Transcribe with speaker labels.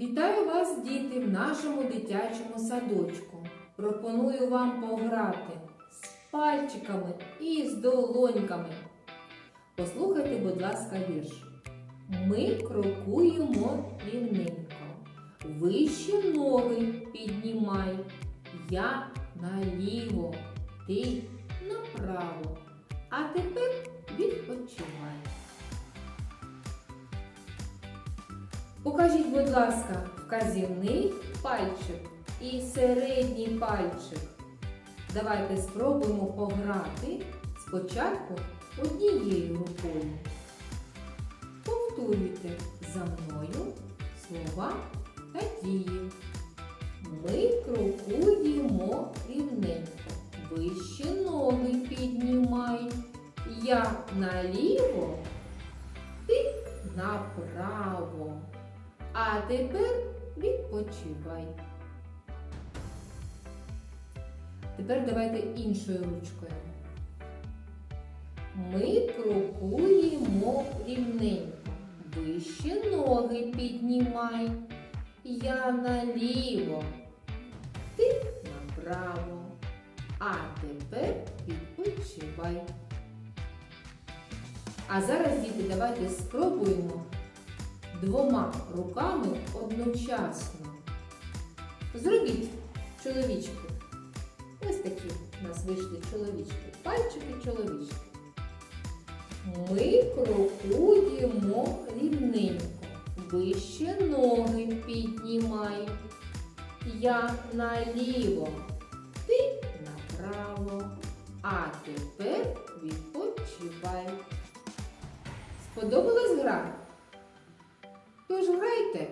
Speaker 1: Вітаю вас, діти, в нашому дитячому садочку. Пропоную вам пограти з пальчиками і з долоньками. Послухайте, будь ласка, вірш. Ми крокуємо рівненько. Вище ноги піднімай. Я наліво, ти направо. А тепер відпочивай. Покажіть, будь ласка, вказівний пальчик і середній пальчик. Давайте спробуємо пограти спочатку однією рукою. Повторюйте за мною слова та дії. Ми крокуємо рівненько. Вище ноги піднімай. Я наліво, ти направо. А тепер відпочивай. Тепер давайте іншою ручкою. Ми крокуємо рівненько. Вище ноги піднімай. Я наліво. Ти направо. А тепер відпочивай. А зараз, діти, давайте спробуємо двома руками одночасно. Зробіть чоловічки. Ось такі у нас вийшли чоловічки. Пальчики чоловічки. Ми крокуємо рівненько. Вище ноги піднімай. Я наліво, ти направо. А тепер відпочивай. Сподобалась гра? Тож грайте!